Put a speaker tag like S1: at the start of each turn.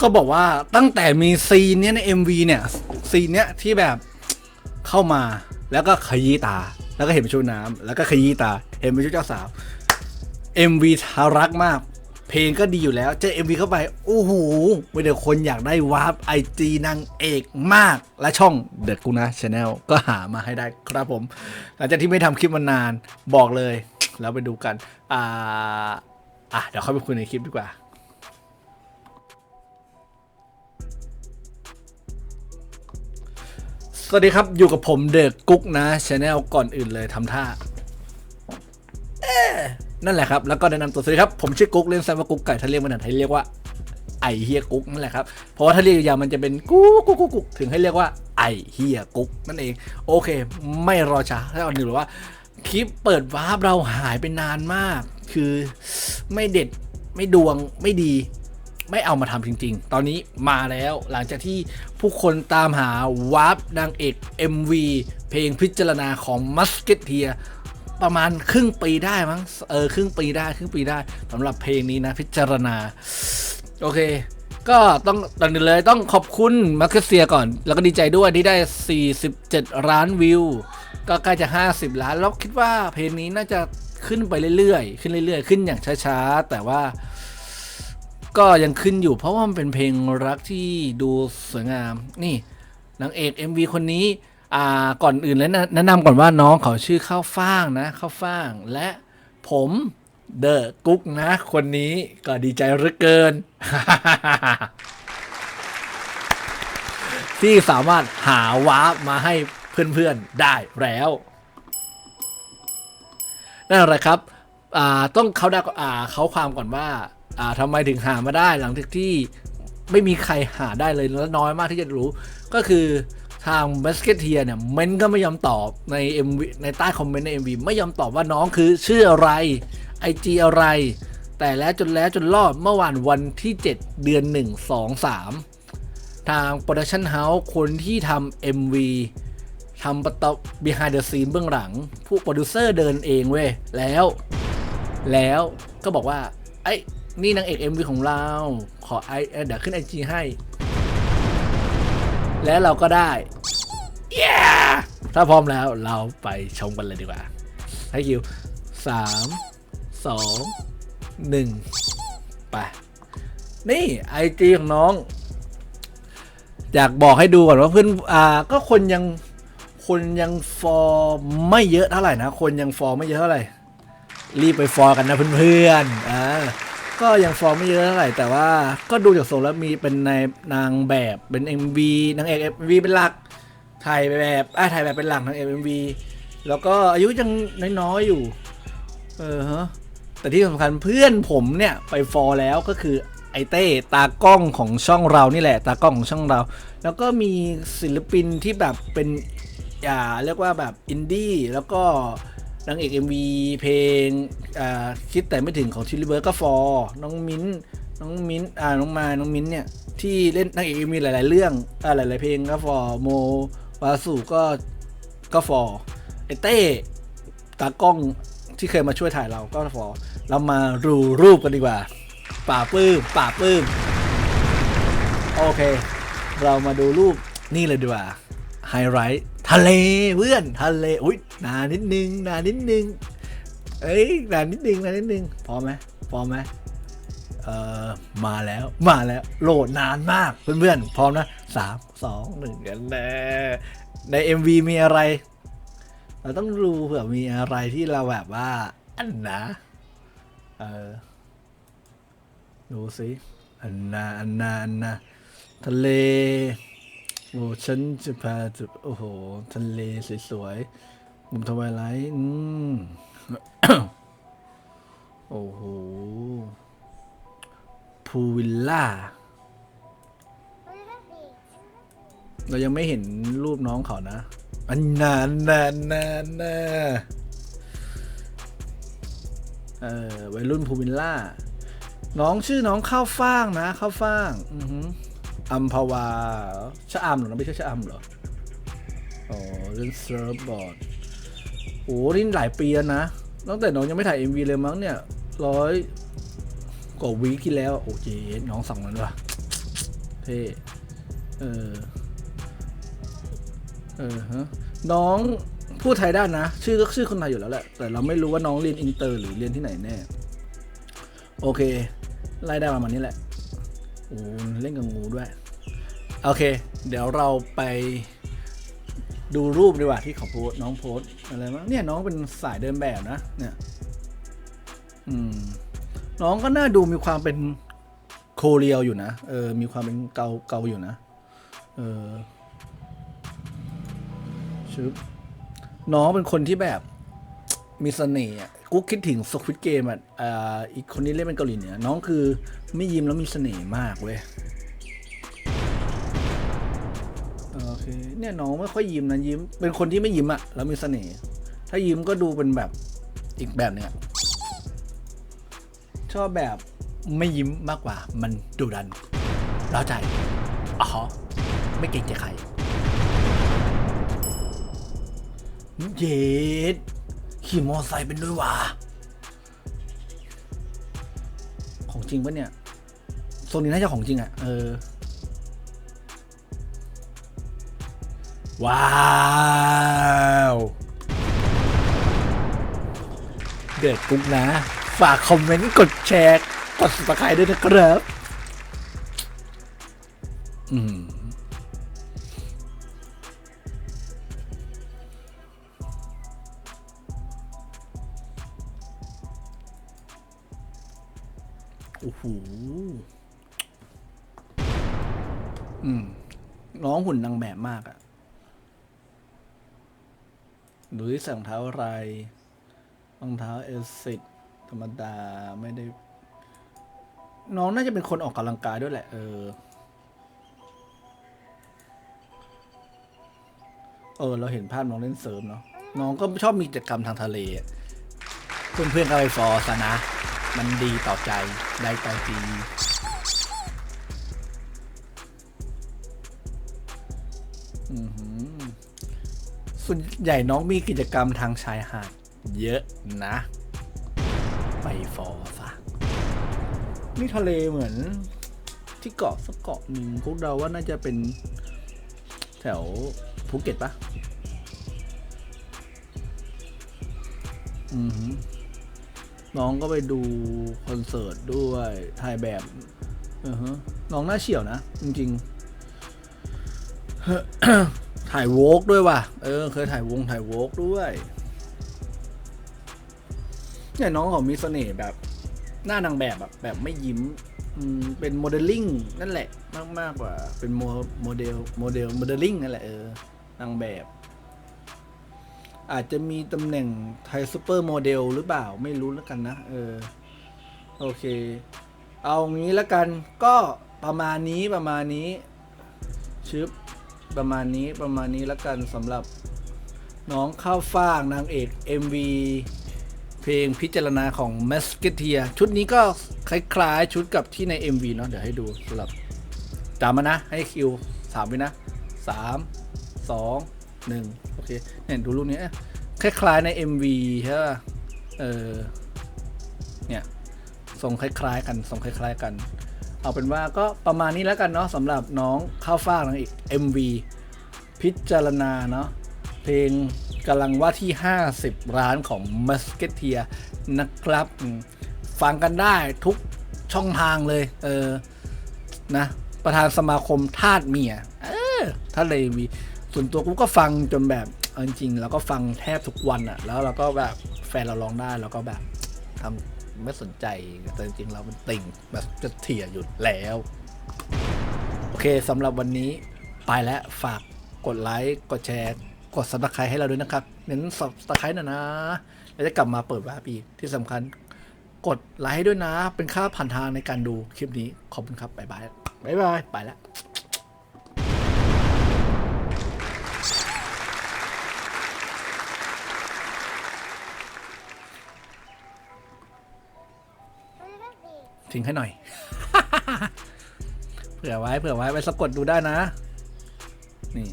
S1: ก็บอกว่าตั้งแต่มีซีนเนี้ยใน MV เนี่ยซีนเนี้ยที่แบบเข้ามาแล้วก็ขยี้ตา แล้วก็เห็นเป็นชุดน้ำแล้วก็ขยี้ตา เห็นเป็นชุดเจ้าสาว MV ทารักมาก เพลงก็ดีอยู่แล้ว เจอ MV เข้าไป โอ้โหไม่เดี๋ยวคนอยากได้วาร์ปไอจีนางเอกมาก และช่องเด็ดกูนะชาแนลก็หามาให้ได้ครับผม หลังจากที่ไม่ทำคลิปมานานบอกเลย แล้วไปดูกัน อ่า อะ เดี๋ยวเข้าไปคุยในคลิปดีกว่า สวัสดีครับ อยู่กับผมเดอะกุ๊กนะชาแนลก่อนอื่นเลยทำท่านั่นแหละครับ แล้วก็แนะนำตัวสวัสดีครับ ผมชื่อกุ๊กเล่นแซมว่ากุ๊กไก่ถ้าเรียกมันไทยเรียกว่า ไอเฮียกุ๊กนั่นแหละครับ เพราะว่าถ้าเรียกยาวๆมันจะเป็นกุ๊กกุ๊กกุ๊กกุ๊กถึงให้เรียกว่าไอเฮียกุ๊กนั่นเอง โอเค ไม่รอช้าถ้าเอาหนึ่งหรือว่าคลิปเปิดวาร์ปเราหายไปนานมาก คือไม่เด็ดไม่ดวงไม่ดี ไม่เอามาทำจริง ๆ ตอนนี้มาแล้วหลังจากที่ผู้คนตามหาวาร์ปนางเอก MV เพลงพิจารณาของ m u s k e t e e r ประมาณครึ่งปีได้มั้งเออครึ่งปีได้ครึ่งปีได้สำหรับเพลงนี้นะพิจารณา โอเค ก็ต้องตอนนี้เลยต้องขอบคุณมาร์คเซียก่อน แล้วก็ดีใจด้วยที่ได้ 47 ล้านวิว ก็ใกล้จะ 50 ล้านแล้วคิดว่าเพลงนี้น่าจะขึ้นไปเรื่อยๆ ขึ้นเรื่อยๆ ขึ้นอย่างช้าๆ แต่ว่า ก็ยังขึ้นอยู่เพราะว่ามันเป็นเพลงรักที่ดูสวยงาม นี่นางเอก MV คนนี้อ่าก่อนอื่นเลยนะแนะนำก่อนว่าน้องเขาชื่อข้าวฟ่างนะข้าวฟ่าง และผมเดอะกุ๊กนะ คนนี้ก็ดีใจเหลือเกิน ที่สามารถหาวาร์ปมาให้เพื่อนๆได้แล้วนั่นแหละครับอ่าต้องเขาด่าเขาความก่อนว่า อ่าทำไมถึงหามาได้หลังจากที่ไม่มีใครหาได้เลยและน้อยมากที่จะรู้ ก็คือทาง b a s k e t e e r เนี่ยเมนก็ไม่ยอมตอบใน MV ในใต้คอมเมนต์ใน MV ไม่ยอมตอบว่าน้องคือชื่ออะไร IG อะไร แต่แล้วจนแล้วจนรอดเมื่อวานวันที่ 7 เดือน 1 2 3 ทาง Production House คนที่ทำ MV ทำประตบ behind the scene เบื้องหลัง ผู้โปรดิวเซอร์เดินเองเว้ย แล้ว แล้วก็บอกว่า ไอ นี่นางเอก MV ของเรา ขอไอเดี๋ยวขึ้นไอจีให้ แล้วเราก็ได้ yeah! ถ้าพร้อมแล้วเราไปชมกันเลยดีกว่าให้คิวสามสองหนึ่งไป นี่ไอจีของน้อง อยากบอกให้ดูก่อนว่าเพื่อนอ่าก็คนยังคนยังฟอร์ไม่เยอะเท่าไหร่นะ คนยังฟอร์ไม่เยอะเท่าไหร่ รีบไปฟอร์กันนะเพื่อนๆอ่า ก็ยังฟอร์มไม่เยอะเท่าไหร่แต่ว่าก็ดูจากทรงแล้วมีเป็นในนางแบบเป็น MV นางเอก MV เป็นหลักถ่ายแบบอ่าถ่ายแบบเป็นหลักนางเอก MV แล้วก็อายุยังน้อยๆอยู่ เออฮะแต่ที่สำคัญเพื่อนผมเนี่ยไปฟอร์แล้วก็คือไอเต้ตากล้องของช่องเรานี่แหละ ตากล้องของช่องเรา แล้วก็มีศิลปินที่แบบเป็น อย่าเรียกว่าแบบอินดี้แล้วก็ นางเอก MV เพลงคิดแต่ไม่ถึงของทิลลิเบิร์ก็ฟอร์น้องมิ้นน้องมิ้นอ่าน้องมาน้องมิ้นเนี่ย ที่เล่นนางเอก MV หลาย ๆ เรื่องอ่าหลาย ๆ เพลงก็ฟอร์โมวาสุก็ก็ฟอร์ไอเต้ตากล้องที่เคยมาช่วยถ่ายเราก็ฟอร์เรามาดูรูปกันดีกว่า ป่าปลื้มป่าปลื้มโอเค เรามาดูรูปนี่เลยดีกว่าไฮไลท์ ทะเลเพื่อนทะเลอุ้ยนานนิดนึงนานนิดนึงเอ้ยนานนิดนึงนานนิดนึงพร้อมไหมพร้อมไหมเอ่อมาแล้วมาแล้วโหลดนานมากเพื่อนๆพร้อมนะสามสองหนึ่งกันแน่ใน MV มีอะไร เราต้องดูเผื่อมีอะไรที่เราแบบว่าอันนะเออดูสิอันนาอันนาอันนาทะเล โอ้ฉันจะพาจะโอ้โห ทะเลสวยๆมุมทวายไลท์อืมโอ้โหพูวิลล่า เรายังไม่เห็นรูปน้องเขานะ อันนานนานนานนาเออวัยรุ่นพูวิลล่า น้องชื่อน้องข้าวฟ่างนะ ข้าวฟ่าง อือหือ อัมพวาชะอำเหรอไม่ใช่ชะอำเหรอ อ๋อเล่นเซิร์ฟบอร์ดโอ้นี่หลายปีแล้วนะ ตั้งแต่น้องยังไม่ถ่าย MV เลยมั้งเนี่ยร้อยกว่าวีคที่แล้ว โอ้เจน้องสั่งนั้นว่ะท่เออ เออฮะน้องพูดไทยได้นะ ชื่อก็ชื่อคนไทยอยู่แล้วแหละ แต่เราไม่รู้ว่าน้องเรียนอินเตอร์หรือเรียนที่ไหนแน่ โอเค ไล่ได้ประมาณนี้แหละ โอ้เล่นกับงูด้วย โอเค เดี๋ยวเราไปดูรูปดีกว่าที่เขาโพสน้องโพสอะไรมั้งเนี่ยน้องเป็นสายเดินแบบนะ เนี่ย อืม น้องก็น่าดูมีความเป็นโคเรียวอยู่นะเออ มีความเป็นเกาเกาอยู่นะ เออชึบน้องเป็นคนที่แบบมีเสน่ห์กูคิดถึงสควิตเกมอะอ่าอีกคนนี้เล่นเป็นเกาหลีเหนือน้องคือไม่ยิ้มแล้วมีเสน่ห์มากเว้ย เคเนี่ยน้องไม่ค่อยยิ้มนะยิ้ม เป็นคนที่ไม่ยิ้มอะแล้วมีเสน่ห์ถ้ายิ้มก็ดูเป็นแบบอีกแบบหนึงอะชอบแบบไม่ยิ้มมากกว่า มันดุดันร้าใจอ๋อไม่เก่งใจใครเย็ดขี่มอไซค์เป็นด้วยวะของจริงปะเนี่ยโซนนี้น่าจะของจริงอะเออ ว้าวเดือดกุ๊กนะ ฝากคอมเมนต์กดแชร์กด subscribe ด้วยนะครับ อืมโอ้โหอืม น้องหุ่นนางแบบมากอะ ดูที่ใส่รองเท้าอะไรรองเท้าเอซิดธรรมดาไม่ได้ น้องน่าจะเป็นคนออกกำลังกายด้วยแหละ เออ เออ เราเห็นภาพน้องเล่นเซิร์ฟเนาะน้องก็ชอบมีกิจกรรมทางทะเลเพื่อะเพื่อนก็ไปฟอร์ซะนะ มันดีต่อใจได้ต่อจีอือหือ ส่วนใหญ่น้องมีกิจกรรมทางชายหาดเยอะนะ ไปฟอร์ซะนี่ทะเลเหมือน ที่เกาะสักเกาะหนึ่งพวกเราว่าน่าจะเป็นแถวภูเก็ตปะอือหือน้องก็ไปดูคอนเสิร์ตด้วยถ่ายแบบอือฮน้องน่าเฉียวนะ จริงๆ ถ่ายโวกด้วยว่ะ เออ เคยถ่ายวงถ่ายโวกด้วย เนี่ยน้องเขามีเสน่ห์แบบ หน้านางแบบแบบแบบไม่ยิ้มอืมเป็นโมเดลลิ่งนั่นแหละ มากมากกว่า เป็นโมโมเดลโมเดลโมเดลลิ่งนั่นแหละเออนางแบบ อาจจะมีตำแหน่งไทยซูเปอร์โมเดลหรือเปล่าไม่รู้แล้วกันนะ เออ โอเค เอางี้แล้วกันก็ประมาณนี้ประมาณนี้ชึบ ประมาณนี้ประมาณนี้แล้วกันสำหรับน้องข้าวฟ่างนางเอก MV เพลงพิจารณาของ m a s k e t e e r ชุดนี้ก็คล้ายๆ ชุดกับที่ใน MV เนาะเดี๋ยวให้ดูสำหรับจำมานะ ให้คิวสามวินะสามสองหนึ่งโอเคเนี่ยดูรูปนี้คล้ายๆใน MV ใช่ป่ะเออเนี่ยทรงคล้ายๆกันทรงคล้าย ๆ กัน เอาเป็นว่าก็ประมาณนี้แล้วกันเนาะสำหรับน้องข้าวฟ่างนางเอก MV พิจารณาเนาะเพลงกำลังว่าที่ 50 ร้านของ m u s k e t e e r นะครับ ฟังกันได้ทุกช่องทางเลย เออ นะ ประธานสมาคมทาสเมีย เออถ้าเลยมีส่วนตัวกูก็ฟังจนแบบจริงๆแล้วก็ฟังแทบทุกวันอะแล้วเราก็แบบแฟนเราร้องได้เราก็แบบทำ ไม่สนใจ แต่จริงๆเรามันติ่งแบบจะเถียอยู่แล้ว โอเคสำหรับวันนี้ไปแล้วฝากกดไลค์กดแชร์กด subscribe ให้เราด้วยนะครับเน้น subscribe หน่อยนะแล้วจะกลับมาเปิดวาร์ปอีกที่สำคัญ กดไลค์ด้วยนะ เป็นค่าผ่านทางในการดูคลิปนี้ขอบคุณครับบ๊ายบายบ๊ายบายไปแล้ว ทิ้งให้หน่อย เผื่อไว้เผื่อไว้ไปสะกดดูได้นะ นี่